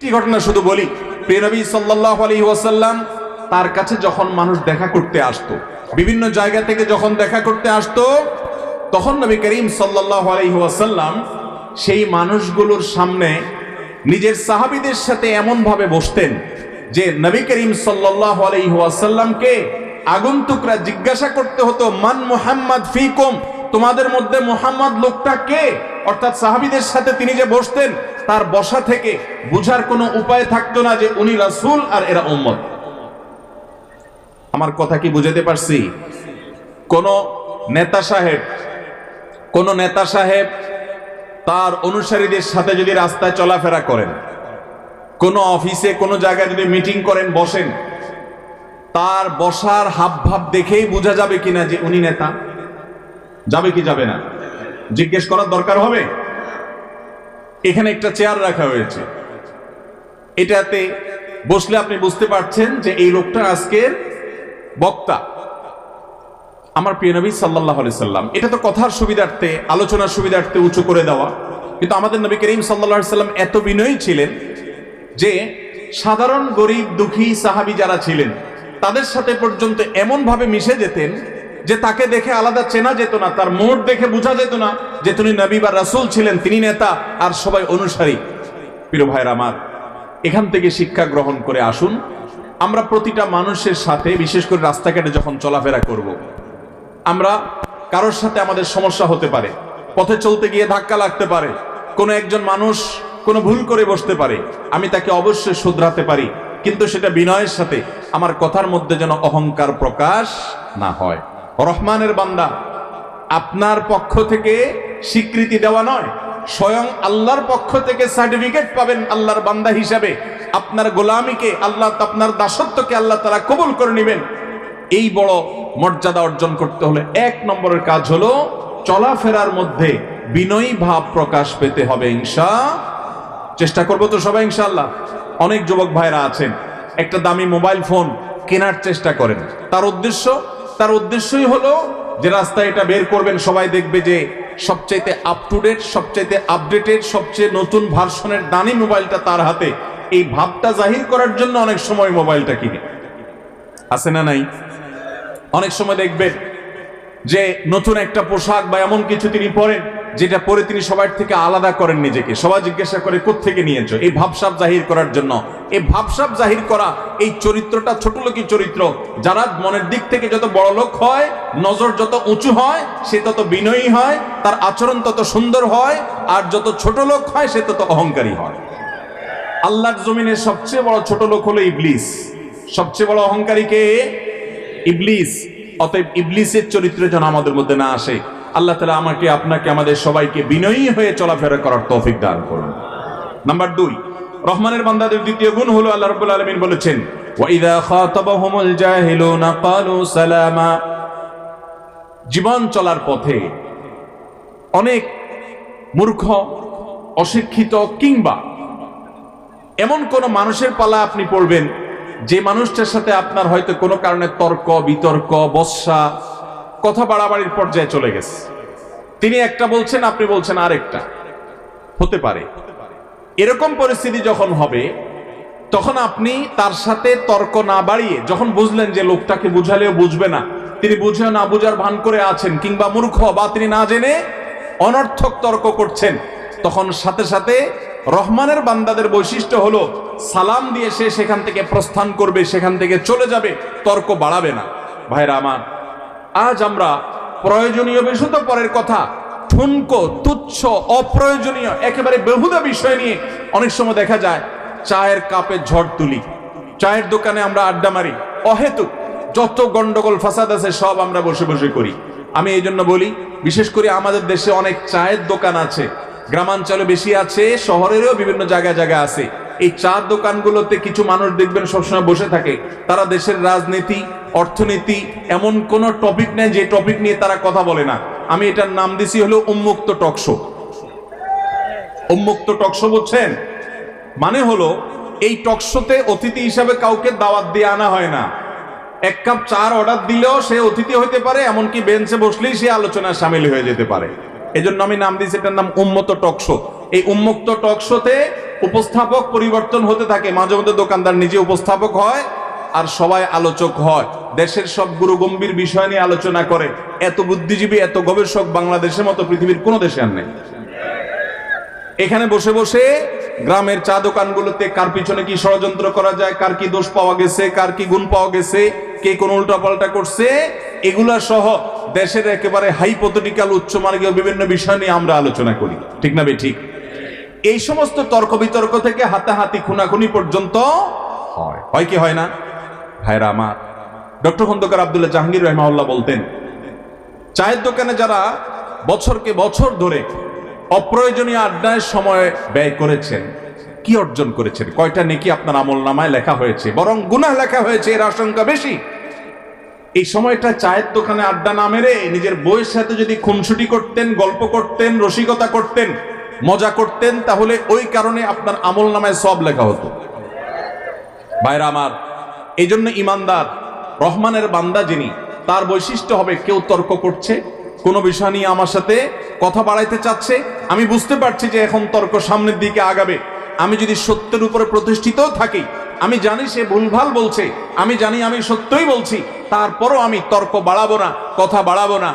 একটি ঘটনা শুধু বলি। প্রিয় নবী সাল্লাল্লাহু আলাইহি ওয়াসাল্লাম তার কাছে যখন মানুষ দেখা করতে আসতো, বিভিন্ন জায়গা থেকে যখন দেখা করতে আসতো, তখন নবী করিম সাল্লাল্লাহু আলাইহি ওয়াসাল্লাম সেই মানুষগুলোর সামনে নিজের সাহাবীদের সাথে এমন ভাবে বসতেন যে নবী করিম সাল্লাল্লাহু আলাইহি ওয়াসাল্লামকে আগন্তুকরা জিজ্ঞাসা করতে হতো, মান মুহাম্মদ ফিকুম? তোমাদের মধ্যে মোহাম্মদ লোকটা কে? অর্থাৎ সাহাবীদের সাথে তিনি যে বসতেন তার বসা থেকে বুঝার কোনো উপায় থাকতো না যে উনি রাসূল আর এরা উম্মত। আমার কথা কি বুঝাতে পারছি? কোন নেতা সাহেব, কোন নেতা সাহেব তার অনুসারীদের সাথে যদি রাস্তায় চলাফেরা করেন, কোন অফিসে, কোন জায়গায় যদি মিটিং করেন, বসেন, তার বসার হাব ভাব দেখেই বোঝা যাবে কিনা যে উনি নেতা? যাবে কি যাবে না? জিজ্ঞেস করার দরকার হবে? এখানে একটা চেয়ার রাখা হয়েছে। এটাতে বসলে আপনি বুঝতে পারছেন যে এই লোকটা আজকের বক্তা। আমার প্রিয় নবী সাল্লাহ সাল্লাম, এটা তো কথার সুবিধার্থে, আলোচনার সুবিধার্থে উঁচু করে দেওয়া। কিন্তু আমাদের নবী করিম সাল্লাহ সাল্লাম এত বিনয়ী ছিলেন যে সাধারণ গরিব দুঃখী সাহাবি যারা ছিলেন, তাদের সাথে পর্যন্ত এমন ভাবে মিশে যেতেন যে তাকে দেখে আলাদা চেনা যেত না, তার মোট দেখে বোঝা যেত না যে তিনি নবী বা রাসূল ছিলেন, তিনি নেতা আর সবাই অনুসারী প্রিয় ভাইয়ের আমার, এখান থেকে শিক্ষা গ্রহণ করে আসুন আমরা প্রতিটা মানুষের সাথে, বিশেষ করে রাস্তাঘাটে যখন চলাফেরা করব। আমরা কারোর সাথে আমাদের সমস্যা হতে পারে, পথে চলতে গিয়ে ধাক্কা লাগতে পারে, কোনো একজন মানুষ কোনো ভুল করে বসতে পারে, আমি তাকে অবশ্যই শুধরাতে পারি, কিন্তু সেটা বিনয়ের সাথে আমার কথার মধ্যে যেন অহংকার প্রকাশ না হয় রহমানের বান্দা, আপনার পক্ষ থেকে স্বীকৃতি দেওয়া নয়, স্বয়ং আল্লাহর পক্ষ থেকে সার্টিফিকেট পাবেন আল্লাহর বান্দা হিসাবে। আপনার গোলামিকে আল্লাহ, আপনার দাসত্বকে আল্লাহ তারা কবুল করে নেবেন। এই বড় মর্যাদা অর্জন করতে হলে এক নম্বরের কাজ হলো চলাফেরার মধ্যে বিনয়ী ভাব প্রকাশ পেতে হবে ইনশা। চেষ্টা করব তো সবাই ইনশাল্লাহ অনেক যুবক ভাইরা আছেন, একটা দামি মোবাইল ফোন কেনার চেষ্টা করেন। তার উদ্দেশ্য তার উদ্দেশ্যই হলো যে রাস্তায় এটা বের করবেন, সবাই দেখবে যে সবচাইতে আপ টু ডেট সবচাইতে আপডেটেড সবচেয়ে নতুন ভার্সনের দানি মোবাইলটা তার হাতে। এই ভাবটা জাহির করার জন্য অনেক সময় মোবাইলটা কিনে। আছে না নাই? অনেক সময় দেখবেন যে নতুন একটা পোশাক বা এমন কিছু তিনি পরেন যেটা পরে তিনি সবার থেকে আলাদা করেন নিজেকে। সবাই জিজ্ঞাসা করে থেকে নিয়েছো? এই ভাবসাব জাহির করার জন্য। এই ভাবসাব জাহির করা, এই চরিত্রটা ছোট লোকই চরিত্র। যারা মনের দিক থেকে যত বড় লোক হয়, নজর যত উঁচু হয়, সে তত বিনয়ী হয়, তার আচরণ তত সুন্দর হয়, আর যত ছোট লোক হয়, সে তত অহংকারী হয়। আল্লাহর জমিনের সবচেয়ে বড় ছোট লোক হলো ইবলিস। সবচেয়ে বড় অহংকারী কে? ইবলিস। অতএব ইবলিসের চরিত্র যেন আমাদের মধ্যে না আসে। আল্লাহ তালা আমাকে, আপনাকে, আমাদের সবাইকে বিনয়ী হয়ে চলাফেরা করার তৌফিক দান করুন। নাম্বার দুই, রহমানের বান্দাদের দ্বিতীয় গুণ হলো আল্লাহ রাব্বুল আলামিন বলেছেন ওয়াইদা জীবন চলার পথে অনেক মূর্খ, অশিক্ষিত কিংবা এমন কোন মানুষের পালা আপনি পড়বেন, যে মানুষটার সাথে আপনার হয়তো কোনো কারণে তর্ক, বিতর্ক, বর্ষা কথা বাড়াবাড়ির পর্যায়ে চলে গেছে। তিনি একটা বলছেন, আপনি বলছেন আরেকটা। হতে পারে। এরকম পরিস্থিতি যখন হবে, তখন আপনি তার সাথে তর্ক না বাড়িয়ে, যখন বুঝলেন যে লোকটাকে বুঝালেও বুঝবে না, তিনি বুঝেও না বুঝার ভান করে আছেন কিংবা মূর্খ বা তিনি না জেনে অনর্থক তর্ক করছেন, তখন সাথে সাথে রহমানের বান্দাদের বৈশিষ্ট্য হলো, সালাম দিয়ে সে সেখান থেকে প্রস্থান করবে, সেখান থেকে চলে যাবে, তর্ক বাড়াবে না। ভাইরা আমার আজ আমরা প্রয়োজনীয় বিষয় তো পরের কথা, ঠুনকো, তুচ্ছ, অপ্রয়োজনীয়, একেবারে বেহুদা বিষয় নিয়ে অনেক সময় দেখা যায়, চায়ের কাপে ঝড় তুলি। চায়ের দোকানে আমরা আড্ডা মারি। অহেতুক যত গন্ডগোল, ফাসাদ আছে, সব আমরা বসে বসে করি। আমি এই জন্য বলি, বিশেষ করে আমাদের দেশে অনেক চায়ের দোকান আছে। গ্রামাঞ্চলে বেশি আছে, শহরেরও বিভিন্ন জায়গায় জায়গা আছে। এই চার দোকানগুলোতে কিছু মানুষ দেখবেন সবসময় বসে থাকে। তারা দেশের রাজনীতি অর্থনীতি এমন কোন টপিক নেই যে টপিক নিয়ে তারা কথা বলে না। আমি এটার নাম দিছি হলো উন্মুক্ত টকশো উন্মুক্ত টকশো বলছেন? মানে হলো, এই টকশোতে অতিথি হিসাবে কাউকে দাওয়াত দিয়ে আনা হয় না। এক কাপ চার অর্ডার দিলেও সে অতিথি হইতে পারে, এমনকি বেঞ্চে বসলেই সে আলোচনায় সামিল হয়ে যেতে পারে। এজন্য আমি নাম দিয়েছি এটার নাম উন্মুক্ত টকশো এই উন্মুক্ত টকশোতে উপস্থাপক পরিবর্তন হতে থাকে। মাঝে মধ্যে দোকানদার নিজে উপস্থাপক হয় আর সবাই আলোচক হয়। দেশের সব গুরু গম্ভীর বিষয় নিয়ে আলোচনা করে। এত বুদ্ধিজীবী, এত গবেষক বাংলাদেশের মতো পৃথিবীর কোনো দেশে আর নেই। এখানে বসে বসে গ্রামের চা দোকানগুলোতে কার পিছনে কি ষড়যন্ত্র করা যায়, কার কি দোষ পাওয়া গেছে, কার কি গুণ পাওয়া গেছে, কে কোন উল্টাপাল্টা করছে, এগুলা সহ দেশের একেবারে হাইপোথেটিক্যাল উচ্চমার্গীয় বিভিন্ন বিষয় নিয়ে আমরা আলোচনা করি। ঠিক না বে ঠিক? এই সমস্ত তর্ক বিতর্ক থেকে হাতাহাতি খুনাখুনি পর্যন্ত হয়। হয় কি হয় না? ভাইরা আমার, ডক্টর খন্দকার আব্দুল্লাহ জাহাঙ্গীর রহমাউল্লাহ বলতেন, চায়ের দোকানে যারা বছরকে বছর ধরে অপ্রয়োজনীয় আড্ডায় সময় ব্যয় করেছেন, কি অর্জন করেছেন? কয়টা নেকি আপনার আমল নামায় লেখা হয়েছে? বরং গুনাহ লেখা হয়েছে, এর আশঙ্কা বেশি। এই সময়টা চায়ের দোকানে আড্ডা না মেরে নিজের বইয়ের সাথে যদি খুনসুটি করতেন, গল্প করতেন, রসিকতা করতেন, মজা করতেন, তাহলে ওই কারণে আপনার আমল নামায় সব লেখা হতো। ভাইরা আমার এই জন্য ইমানদার, রহমানের বান্দা যিনি, তার বৈশিষ্ট্য হবে কেউ তর্ক করছে, কোনো বিষয় নিয়ে আমার সাথে কথা বাড়াইতে চাচ্ছে। আমি বুঝতে পারছি যে এখন তর্ক সামনের দিকে আগাবে। আমি যদি সত্যের উপরে প্রতিষ্ঠিত থাকি, আমি জানি সে ভুলভাল বলছে, আমি জানি আমি সত্যই বলছি, তারপরও আমি তর্ক বাড়াবো না, কথা বাড়াবো না।